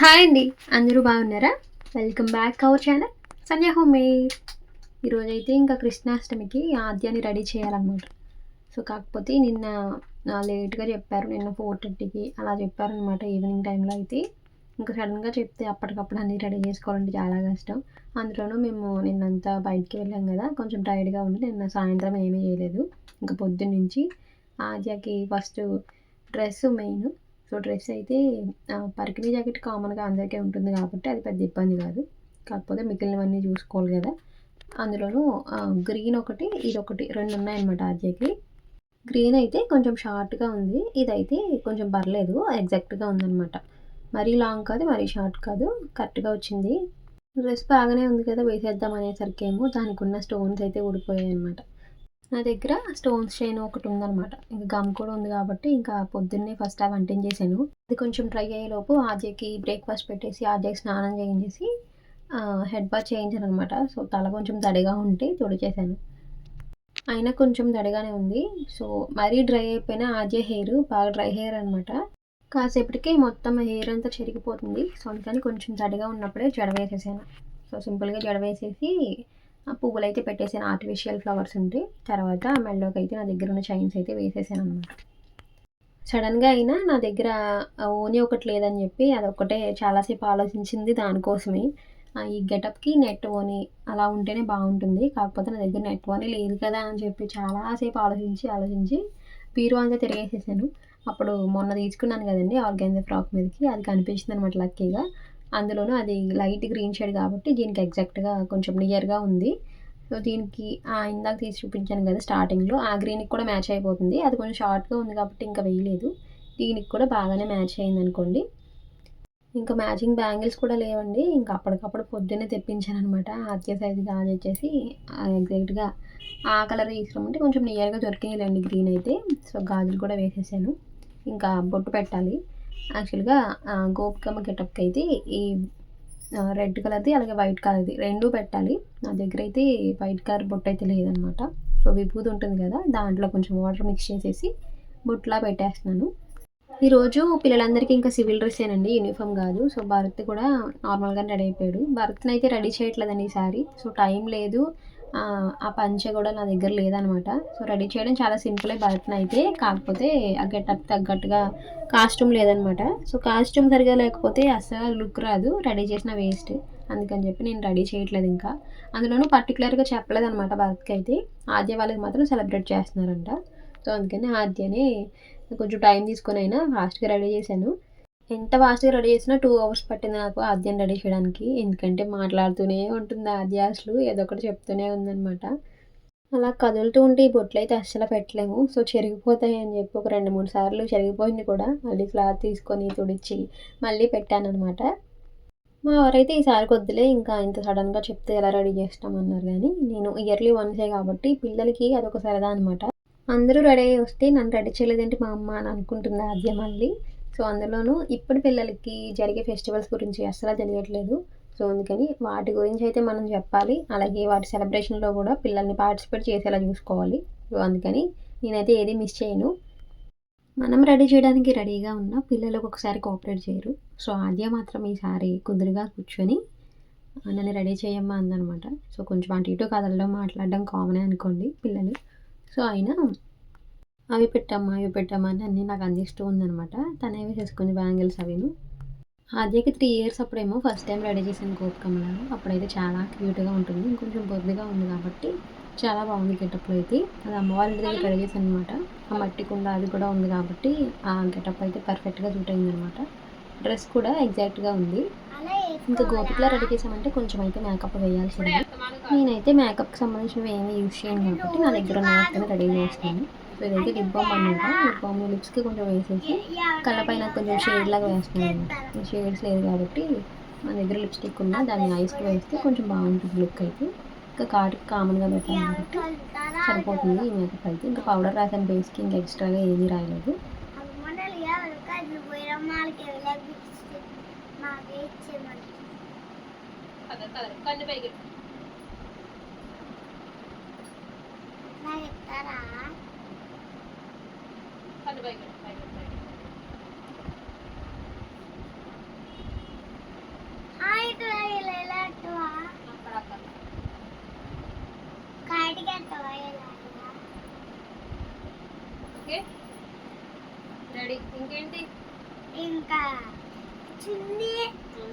Hi అండి. అందరూ బాగున్నారా? Welcome back our channel Sanjay home made ఈరోజు అయితే ఇంకా కృష్ణాష్టమికి ఆద్యాన్ని రెడీ చేయాలన్నమాట. సో కాకపోతే నిన్న లేట్గా చెప్పారు. నిన్న ఫోర్ థర్టీకి అలా చెప్పారనమాట ఈవినింగ్ టైంలో అయితే. ఇంకా సడన్గా చెప్తే అప్పటికప్పుడు అన్నీ రెడీ చేసుకోవాలంటే చాలా కష్టం. అందులోనూ మేము నిన్నంతా బయటికి వెళ్ళాం కదా. కొంచెం టైర్డ్గా ఉండి నిన్న సాయంత్రం ఏమీ చేయలేదు. ఇంకా పొద్దున్న నుంచి ఆద్యాకి first dress main so dress అయితే పరికిణీ జాకెట్ కామన్గా అందరికీ ఉంటుంది కాబట్టి అది పెద్ద ఇబ్బంది కాదు. కాకపోతే మిగిలినవన్నీ చూసుకోవాలి కదా. అందులోనూ గ్రీన్ ఒకటి ఇది ఒకటి రెండు ఉన్నాయన్నమాట ఆర్జేకి గ్రీన్ అయితే కొంచెం షార్ట్గా ఉంది. ఇదైతే కొంచెం పర్లేదు ఎగ్జాక్ట్గా ఉందన్నమాట. మరీ లాంగ్ కాదు మరీ షార్ట్ కాదు కరెక్ట్గా వచ్చింది. డ్రెస్ బాగానే ఉంది కదా వేసేద్దాం అనేసరికి ఏమో దానికి ఉన్న స్టోన్స్ అయితే ఊడిపోయాయి అనమాట నా దగ్గర స్టోన్ చైన్ ఒకటి ఉందన్నమాట. ఇంకా గమ్ కూడా ఉంది కాబట్టి ఇంకా పొద్దున్నే ఫస్ట్ అవి చేశాను. అది కొంచెం డ్రై అయ్యేలోపు ఆజయ్కి బ్రేక్ఫాస్ట్ పెట్టేసి ఆజయ్కి స్నానం చేయించేసి హెడ్ బాత్ చేయించాను అనమాట సో తల కొంచెం తడిగా ఉంటే తుడిచేసాను అయినా కొంచెం తడిగానే ఉంది. సో మరీ డ్రై అయిపోయిన ఆజే హెయిర్ బాగా డ్రై హెయిర్ అనమాట కాసేపటికి మొత్తం హెయిర్ అంతా చెరిగిపోతుంది. సో అందుకని కొంచెం తడిగా ఉన్నప్పుడే జడ వేసేసాను సో సింపుల్గా జడ వేసేసి పువ్వులు అయితే పెట్టేసాను. ఆర్టిఫిషియల్ ఫ్లవర్స్ ఉంటే తర్వాత మెల్లోకి అయితే నా దగ్గర ఉన్న చైన్స్ అయితే వేసేసాను అనమాట సడన్గా అయినా నా దగ్గర ఓని ఒకటి లేదని చెప్పి అదొక్కటే చాలాసేపు ఆలోచించింది దానికోసమే. ఈ గెటప్కి నెట్ ఓని అలా ఉంటేనే బాగుంటుంది. కాకపోతే నా దగ్గర నెట్ ఓని లేదు కదా అని చెప్పి చాలాసేపు ఆలోచించి ఆలోచించి పీరు అంతా తిరిగేసేసాను. అప్పుడు మొన్న తీసుకున్నాను కదండి ఆర్గానిక్ ఫ్రాక్ మీదకి. అది కనిపించింది అనమాట లక్కీగా. అందులోనూ అది లైట్ గ్రీన్ షేడ్ కాబట్టి దీనికి ఎగ్జాక్ట్గా కొంచెం నియర్గా ఉంది. సో దీనికి ఇందాక తీసి చూపించాను కదా స్టార్టింగ్లో ఆ గ్రీన్కి కూడా మ్యాచ్ అయిపోతుంది. అది కొంచెం షార్ట్గా ఉంది కాబట్టి ఇంకా వేయలేదు. దీనికి కూడా బాగానే మ్యాచ్ అయింది అనుకోండి ఇంకా మ్యాచింగ్ బ్యాంగిల్స్ కూడా లేవండి. ఇంకా అప్పటికప్పుడు పొద్దున్నే తెప్పించాను అనమాట ఆర్కే సైజు కాదు వచ్చేసి ఎగ్జాక్ట్గా ఆ కలర్ తీసుకురామంటే కొంచెం నియర్గా దొరికినాయిలేండి గ్రీన్ అయితే. సో గాజులు కూడా వేసేసాను. ఇంకా బొట్టు పెట్టాలి. యాక్చువల్గా గోపికమ్మ గెటప్కి అయితే ఈ రెడ్ కలర్ది అలాగే వైట్ కలర్ది రెండు పెట్టాలి. నా దగ్గర అయితే వైట్ కలర్ బొట్టు అయితే లేదనమాట. సో విభూతి ఉంటుంది కదా దాంట్లో కొంచెం వాటర్ మిక్స్ చేసేసి బొట్టులా పెట్టేస్తున్నాను. ఈరోజు పిల్లలందరికీ ఇంకా సివిల్ డ్రెస్సేనండి యూనిఫామ్ కాదు. సో భరత్ కూడా నార్మల్గా రెడీ అయిపోయాడు. భరత్ని అయితే రెడీ చేయట్లేదండి ఈసారి. సో టైం లేదు. ఆ పంచ కూడా నా దగ్గర లేదనమాట. సో రెడీ చేయడం చాలా సింపుల్ భరత్న అయితే. కాకపోతే ఆ గెటప్ తగ్గట్టుగా కాస్ట్యూమ్ లేదనమాట. సో కాస్ట్యూమ్ సరిగా లేకపోతే అసలు లుక్ రాదు. రెడీ చేసిన వేస్ట్. అందుకని చెప్పి నేను రెడీ చేయట్లేదు ఇంకా. అందులోనూ పర్టికులర్గా చెప్పలేదనమాట భరత్కి అయితే. ఆద్య వాళ్ళకి మాత్రం సెలబ్రేట్ చేస్తున్నారంట. సో అందుకని ఆద్యనే కొంచెం టైం తీసుకొని అయినా ఫాస్ట్గా రెడీ చేశాను. ఎంత ఫాస్ట్గా రెడీ చేసినా టూ అవర్స్ పట్టింది నాకు ఆద్యం రెడీ చేయడానికి. ఎందుకంటే మాట్లాడుతూనే ఉంటుంది ఆద్య అసలు ఏదో ఒకటి చెప్తూనే ఉందనమాట అలా కదులుతూ ఉంటే ఈ బొట్లు అయితే అస్సలు పెట్టలేము. సో చెరిగిపోతాయి అని చెప్పి ఒక రెండు మూడు సార్లు చెరిగిపోయింది కూడా. మళ్ళీ క్లాత్ తీసుకొని తుడిచి మళ్ళీ పెట్టానమాట మా వారైతే ఈసారి కొద్దిలే ఇంకా ఇంత సడన్గా చెప్తే ఎలా రెడీ చేస్తామన్నారు కానీ నేను ఇయర్లీ వన్సే కాబట్టి పిల్లలకి అదొక సరదా అనమాట అందరూ రెడీ అయ్యి వస్తే నన్ను రెడీ చేయలేదంటే మా అమ్మ అని అనుకుంటుంది ఆద్య మళ్ళీ. సో అందులోనూ ఇప్పుడు పిల్లలకి జరిగే ఫెస్టివల్స్ గురించి అస్సలు తెలియట్లేదు. సో అందుకని వాటి గురించి అయితే మనం చెప్పాలి. అలాగే వాటి సెలబ్రేషన్లో కూడా పిల్లల్ని పార్టిసిపేట్ చేసేలా చూసుకోవాలి. సో అందుకని నేనైతే ఏది మిస్ చేయను. మనం రెడీ చేయడానికి రెడీగా ఉన్న పిల్లలకు ఒకసారి కోఆపరేట్ చేయరు. సో ఆద్య మాత్రం ఈసారి కుదురుగా కూర్చొని నన్ను రెడీ చేయమ్మా అందనమాట సో కొంచెం అటు ఇటు కథల్లో మాట్లాడడం కామనే అనుకోండి పిల్లలు. సో అయినా అవి పెట్టమ్మా అవి పెట్టమ్మా అని అన్నీ నాకు అందిస్తూ ఉందనమాట తనేవి చేసుకుంది బ్యాంగిల్స్ అవిను. ఆద్యకి త్రీ ఇయర్స్ అప్పుడేమో ఫస్ట్ టైం రెడీ చేసాను గోపికమ్మలను అప్పుడైతే చాలా క్యూట్గా ఉంటుంది. ఇంకొంచెం బొద్దుగా ఉంది కాబట్టి చాలా బాగుంది గెటప్లో అయితే. అది అమ్మవారి దగ్గర రెడీ చేశాను అనమాట ఆ మట్టి కుండ అది కూడా ఉంది కాబట్టి ఆ గెటప్ అయితే పర్ఫెక్ట్గా సూట్ అయిందనమాట డ్రెస్ కూడా ఎగ్జాక్ట్గా ఉంది. ఇంకా గోపికలో రెడీ చేసామంటే కొంచెం అయితే మేకప్ వేయాల్సింది. నేనైతే మేకప్కి సంబంధించినవి ఏమీ యూజ్ చేయను కాబట్టి నా దగ్గర ఉన్న రెడీ చేస్తాను ఇదైతే లిప్ బామ్ అనమాట లిప్ బామ్ లిప్స్కి కొంచెం వేసేసి కళ్ళ పైన కొంచెం షేడ్ లాగా వేస్తున్నాను అనమాట. షేడ్స్ లేదు కాబట్టి మన దగ్గర లిప్స్టిక్ ఉన్నా దాన్ని ఐస్కి వేస్తే కొంచెం బాగుంటుంది లుక్ అయితే. ఇంకా కాటికి కామన్గా పెట్టాను కాబట్టి సరిపోతుంది ఈ మేకప్ అయితే. ఇంకా పౌడర్ రాసాను బేస్కి ఇంకా ఎక్స్ట్రాగా ఏమీ రాయలేదు. కన్ను రెడీ ఇంకేంటి? ఇంకా. చున్నీ.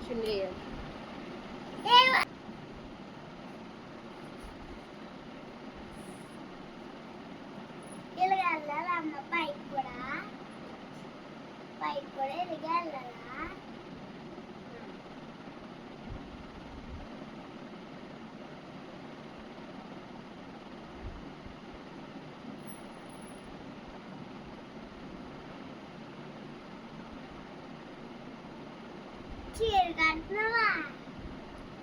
చున్నీ. కూడా ఇలాగ వెళ్ళాలా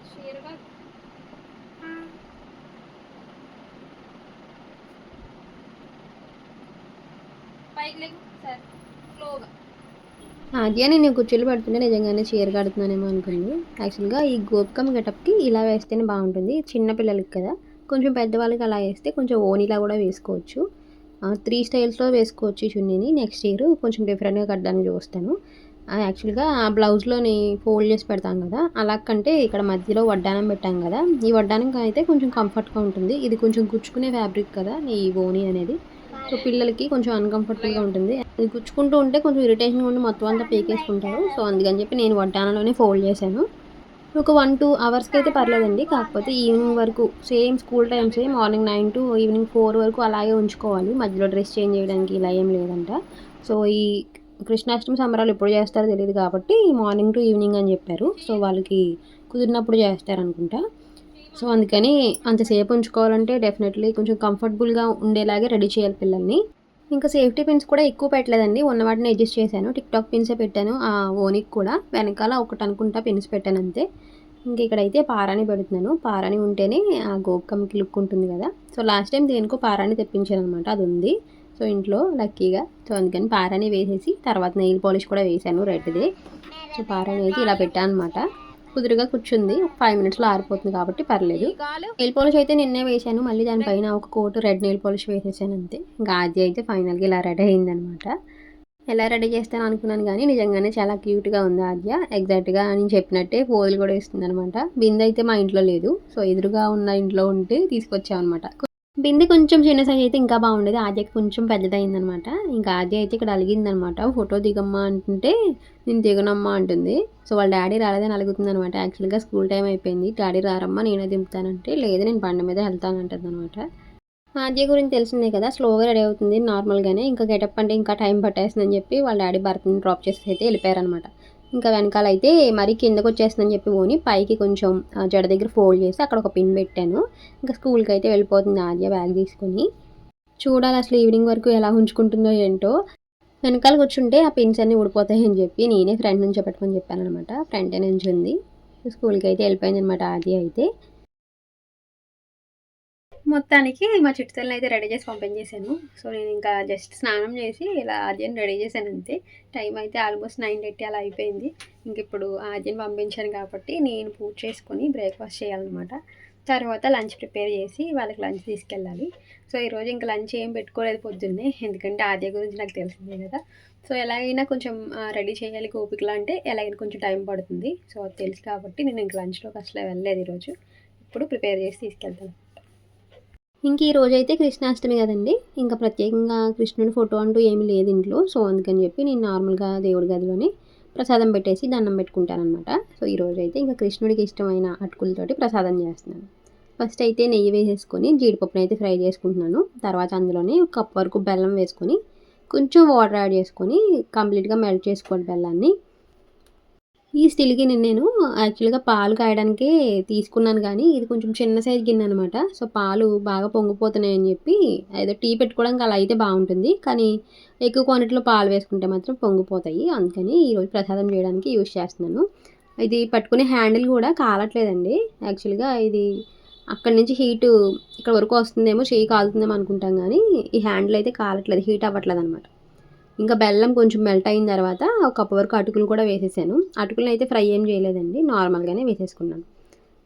చీర కడుతున్నావా ఆద్య నేను కుర్చీలు పడుతుంటే నిజంగానే చీర కడుతున్నానేమో అనుకుంది యాక్చువల్గా ఈ గోపికం గెటప్కి ఇలా వేస్తేనే బాగుంటుంది. చిన్న పిల్లలకి కదా. కొంచెం పెద్దవాళ్ళకి అలా వేస్తే కొంచెం ఓనీలా కూడా వేసుకోవచ్చు. త్రీ స్టైల్స్లో వేసుకోవచ్చు చున్నీని. నెక్స్ట్ ఇయర్ కొంచెం డిఫరెంట్గా కట్టడానికి చూస్తాను యాక్చువల్గా ఆ బ్లౌజ్లోని ఫోల్డ్ చేసి పెడతాం కదా. అలా కంటే ఇక్కడ మధ్యలో వడ్డానం పెట్టాం కదా. ఈ వడ్డానం అయితే కొంచెం కంఫర్ట్గా ఉంటుంది. ఇది కొంచెం గుచ్చుకునే ఫ్యాబ్రిక్ కదా ఈ ఓనీ అనేది. సో పిల్లలకి కొంచెం అన్కంఫర్టబుల్గా ఉంటుంది. అది గుచ్చుకుంటూ ఉంటే కొంచెం ఇరిటేషన్ ఉండి మొత్తం అంతా పీకేసుకుంటారు. సో అందుకని చెప్పి నేను వడ్డానంలోనే ఫోల్డ్ చేశాను. ఒక వన్ టూ అవర్స్కి అయితే పర్లేదండి. కాకపోతే ఈవినింగ్ వరకు same school times morning nine to evening four వరకు అలాగే ఉంచుకోవాలి. మధ్యలో డ్రెస్ చేంజ్ చేయడానికి ఇలా ఏం లేదంట. సో ఈ కృష్ణాష్టమి సంబరాలు ఎప్పుడు చేస్తారో తెలియదు కాబట్టి మార్నింగ్ టు ఈవినింగ్ అని చెప్పారు. సో వాళ్ళకి కుదిరినప్పుడు చేస్తారనుకుంటా. సో అందుకని అంతసేపు ఉంచుకోవాలంటే డెఫినెట్లీ కొంచెం కంఫర్టబుల్గా ఉండేలాగే రెడీ చేయాలి పిల్లల్ని. ఇంకా సేఫ్టీ పిన్స్ కూడా ఎక్కువ పెట్టలేదండి. ఉన్న వాటిని అడ్జస్ట్ చేశాను. టిక్ టాక్ పిన్సే పెట్టాను. ఆ ఓనికి కూడా. వెనకాల ఒకటి అనుకుంటా పిన్స్ పెట్టాను అంతే. ఇంక ఇక్కడైతే పారాని పెడుతున్నాను. పారాని ఉంటేనే ఆ గోకమ్కి లుక్ ఉంటుంది కదా. సో లాస్ట్ టైం దేనికో పారాని తెప్పించాను అనమాట అది ఉంది. సో ఇంట్లో లక్కీగా సో అందుకని పారాని వేసేసి తర్వాత నెయిల్ పాలిష్ కూడా వేసాను రెడ్ది సో పారాని అయితే ఇలా పెట్టాను అనమాట కుదురుగా కూర్చుంది. ఫైవ్ మినిట్స్లో ఆరిపోతుంది కాబట్టి పర్లేదు. నెయిల్ పాలిష్ అయితే నిన్నే వేసాను మళ్ళీ దానిపైన ఒక కోట్ రెడ్ నెయిల్ పాలిష్ వేసేసాను అంతే. ఇంకా ఆద్య అయితే ఫైనల్గా ఇలా రెడీ అయిందనమాట ఎలా రెడీ చేస్తాను అనుకున్నాను కానీ నిజంగానే చాలా క్యూట్గా ఉంది ఆద్య. ఎగ్జాక్ట్గా నేను చెప్పినట్టే పోజులు కూడా వేస్తుంది అనమాట బిందె అయితే మా ఇంట్లో లేదు. సో ఎదురుగా ఉన్న ఇంట్లో ఉంటే తీసుకొచ్చామన్నమాట. బిందె కొంచెం చిన్న సైజ్ అయితే ఇంకా బాగుండేది. ఆద్యకి కొంచెం పెద్దదైందనమాట. ఇంకా ఆద్య అయితే ఇక్కడ అలిగిందనమాట. ఫోటో దిగమ్మా అంటుంటే నేను దిగనమ్మా అంటుంది. సో వాళ్ళ డాడీ రాలేదని అలుగుతుంది అనమాట యాక్చువల్గా స్కూల్ టైం అయిపోయింది. డాడీ రారమ్మా నేనే దింపుతానంటే లేదు నేను బండి మీద వెళ్తాను అంటుంది అనమాట ఆద్య గురించి తెలిసిందే కదా స్లోగా రెడీ అవుతుంది నార్మల్గానే ఇంకా గెటప్ అంటే ఇంకా టైం పట్టేస్తుందని చెప్పి వాళ్ళ డాడీ భర్తని డ్రాప్ చేసి అయితే వెళ్ళిపోయారనమాట. ఇంకా వెనకాల అయితే మరీ కిందకు వచ్చేస్తుందని చెప్పి పోని పైకి కొంచెం ఆ, జడ దగ్గర ఫోల్డ్ చేసి అక్కడ ఒక పిన్ పెట్టాను. ఇంకా స్కూల్కి అయితే వెళ్ళిపోతుంది ఆద్య బ్యాగ్ తీసుకొని. చూడాలి అసలు ఈవినింగ్ వరకు ఎలా ఉంచుకుంటుందో ఏంటో. వెనకాల కూర్చుంటే ఆ పిన్స్ అన్నీ ఊడిపోతాయని చెప్పి నేనే ఫ్రెండ్ నుంచి పెట్టుకొని చెప్పాను అనమాట ఫ్రంట్ నుంచి ఉంది. స్కూల్కి అయితే వెళ్ళిపోయింది అనమాట ఆది అయితే. మొత్తానికి మా చుట్టుతల్ని అయితే రెడీ చేసి పంపించేసాను సో నేను ఇంకా జస్ట్ స్నానం చేసి ఇలా ఆద్యని రెడీ చేశాను అంతే. టైం అయితే ఆల్మోస్ట్ నైన్ థర్టీ అలా అయిపోయింది. ఇంక ఇప్పుడు ఆద్యని పంపించాను కాబట్టి నేను పూజ చేసుకొని బ్రేక్ఫాస్ట్ చేయాలన్నమాట. తర్వాత లంచ్ ప్రిపేర్ చేసి వాళ్ళకి లంచ్ తీసుకెళ్ళాలి. సో ఈరోజు ఇంకా లంచ్ ఏం పెట్టుకోలేదు పొద్దున్నే. ఎందుకంటే ఆద్య గురించి నాకు తెలిసిందే కదా. సో ఎలాగైనా కొంచెం రెడీ చేయాలి గోపికలా అంటే ఎలాగైనా కొంచెం టైం పడుతుంది. సో అది తెలుసు కాబట్టి నేను ఇంక లంచ్లోకి అసలు వెళ్ళలేదు ఈరోజు ఇప్పుడు ప్రిపేర్ చేసి తీసుకెళ్తాను. ఇంక ఈ రోజైతే అయితే కృష్ణాష్టమి కదండి. ఇంకా ప్రత్యేకంగా కృష్ణుడి ఫోటో అంటూ ఏమీ లేదు ఇంట్లో. సో అందుకని చెప్పి నేను నార్మల్గా దేవుడి గదిలోనే ప్రసాదం పెట్టేసి దండం పెట్టుకుంటానమాట సో ఈ రోజు అయితే ఇంకా కృష్ణుడికి ఇష్టమైన అటుకులతోటి ప్రసాదం చేస్తున్నాను. ఫస్ట్ అయితే నెయ్యి వేసేసుకొని జీడిపప్పును అయితే ఫ్రై చేసుకుంటున్నాను. తర్వాత అందులోనే ఒక కప్ వరకు బెల్లం వేసుకొని కొంచెం వాటర్ యాడ్ చేసుకొని కంప్లీట్గా మెల్ట్ చేసుకోవాలి బెల్లాన్ని. ఈ స్టిల్ గిన్నె నేను యాక్చువల్గా పాలు కాయడానికే తీసుకున్నాను కానీ ఇది కొంచెం చిన్న సైజ్ గిన్నె అనమాట. సో పాలు బాగా పొంగిపోతున్నాయి అని చెప్పి ఏదో టీ పెట్టుకోవడానికి అలా అయితే బాగుంటుంది. కానీ ఎక్కువ క్వాంటిటీలో పాలు వేసుకుంటే మాత్రం పొంగిపోతాయి. అందుకని ఈరోజు ప్రసాదం చేయడానికి యూజ్ చేస్తున్నాను. ఇది పట్టుకునే హ్యాండిల్ కూడా కాలట్లేదండి. యాక్చువల్గా ఇది అక్కడి నుంచి హీటు ఇక్కడ వరకు వస్తుందేమో చేయి కాలుతుందేమో అనుకుంటాం కానీ ఈ హ్యాండిల్ అయితే కాలట్లేదు. హీట్ అవ్వట్లేదు అనమాట ఇంకా బెల్లం కొంచెం మెల్ట్ అయిన తర్వాత ఒక కప్పు వరకు అటుకులు కూడా వేసేసాను. అటుకులను అయితే ఫ్రై ఏం చేయలేదండి నార్మల్గానే వేసేసుకున్నాను.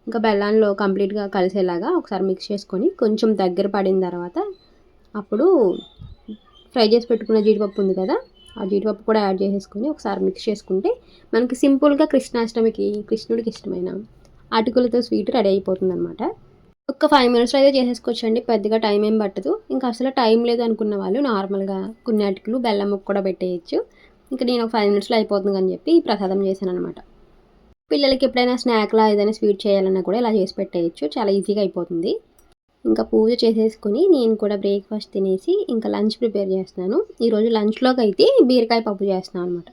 ఇంకా బెల్లంలో కంప్లీట్గా కలిసేలాగా ఒకసారి మిక్స్ చేసుకొని కొంచెం దగ్గర పడిన తర్వాత అప్పుడు ఫ్రై చేసి పెట్టుకున్న జీడిపప్పు ఉంది కదా ఆ జీడిపప్పు కూడా యాడ్ చేసేసుకొని ఒకసారి మిక్స్ చేసుకుంటే మనకి సింపుల్గా కృష్ణాష్టమికి కృష్ణుడికి ఇష్టమైన అటుకులతో స్వీట్ రెడీ అయిపోతుంది అనమాట ఒక ఫైవ్ మినిట్స్లో అయితే చేసేసుకోవచ్చు అండి పెద్దగా టైం ఏం పట్టదు. ఇంకా అసలు టైం లేదు అనుకున్న వాళ్ళు నార్మల్గా కొన్ని అటుకులు బెల్లం ముక్క కూడా పెట్టేయచ్చు. ఇంకా నేను ఒక ఫైవ్ మినిట్స్లో అయిపోతుంది అని చెప్పి ప్రసాదం చేశాను అనమాట పిల్లలకి ఎప్పుడైనా స్నాక్లా ఏదైనా స్వీట్ చేయాలన్నా కూడా ఇలా చేసి పెట్టేయచ్చు. చాలా ఈజీగా అయిపోతుంది. ఇంకా పూజ చేసేసుకొని నేను కూడా బ్రేక్ఫాస్ట్ తినేసి ఇంకా లంచ్ ప్రిపేర్ చేస్తున్నాను. ఈరోజు లంచ్లోకి అయితే బీరకాయ పప్పు చేస్తున్నాను అనమాట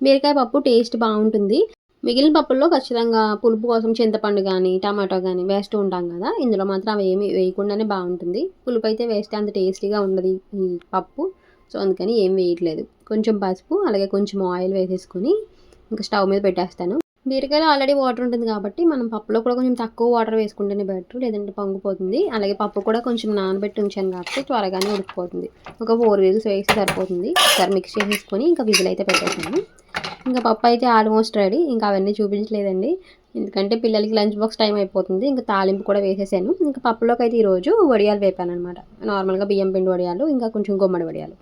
బీరకాయ పప్పు టేస్ట్ బాగుంటుంది. మిగిలిన పప్పుల్లో ఖచ్చితంగా పులుపు కోసం చింతపండు కానీ టమాటో కానీ వేస్తూ ఉంటాం కదా. ఇందులో మాత్రం అవి ఏమి వేయకుండానే బాగుంటుంది. పులుపు అయితే వేస్తే అంత టేస్టీగా ఉండదు ఈ పప్పు. సో అందుకని ఏం వేయట్లేదు. కొంచెం పసుపు అలాగే కొంచెం ఆయిల్ వేసేసుకొని ఇంకా స్టవ్ మీద పెట్టేస్తాను. బీరకాయలో ఆల్రెడీ వాటర్ ఉంటుంది కాబట్టి మనం పప్పులో కూడా కొంచెం తక్కువ వాటర్ వేసుకుంటేనే బెటర్ లేదంటే పొంగిపోతుంది. అలాగే పప్పు కూడా కొంచెం నానబెట్టి ఉంచాను కాబట్టి త్వరగానే ఉడికిపోతుంది. ఒక ఫోర్ విజిల్స్ వేసి సరిపోతుంది. సరే మిక్స్ చేసేసుకొని ఇంకా విజిల్ అయితే పెట్టేస్తాను. ఇంకా పప్పు అయితే ఆల్మోస్ట్ రెడీ. ఇంకా అవన్నీ చూపించలేదండి. ఎందుకంటే పిల్లలకి లంచ్ బాక్స్ టైం అయిపోతుంది. ఇంకా తాలింపు కూడా వేసేసాను. ఇంకా పప్పులోకి అయితే ఈరోజు వడియాలు వేపాను అనమాట నార్మల్గా బియ్యం పిండి వడియాలు ఇంకా కొంచెం గుమ్మడి వడియాలు.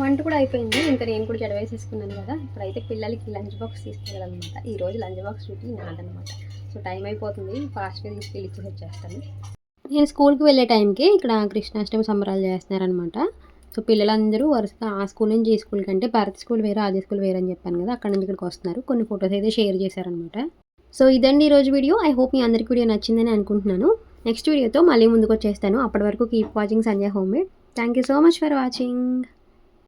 వంట కూడా అయిపోయింది. ఇంకా నేను కూడా జడ వేసేసుకున్నాను కదా. ఇప్పుడైతే పిల్లలకి లంచ్ బాక్స్ తీసుకెళ్ళాలన్నమాట. ఈ రోజు లంచ్ బాక్స్ డ్యూటీ నాదనమాట సో టైం అయిపోతుంది. ఫాస్ట్గా తీసుకెళ్ళి ఇచ్చి వచ్చేస్తాను నేను స్కూల్కి వెళ్ళే టైంకి ఇక్కడ కృష్ణాష్టమి సంబరాలు చేస్తున్నారనమాట సో పిల్లలందరూ వరుసగా ఆ స్కూల్ నుంచి ఈ స్కూల్ కంటే భారత్ స్కూల్ వేరే అదే స్కూల్ వేరే అని చెప్పాను కదా అక్కడ నుంచి ఇక్కడికి వస్తున్నారు. కొన్ని ఫొటోస్ అయితే షేర్ చేశారనమాట సో ఇదండి ఈరోజు వీడియో. ఐ హోప్ మీ అందరికీ వీడియో నచ్చిందని అనుకుంటున్నాను. నెక్స్ట్ వీడియోతో మళ్ళీ ముందుకు వచ్చేస్తాను అప్పటి వరకు keep watching Sanjay home made. Thank you so much for watching.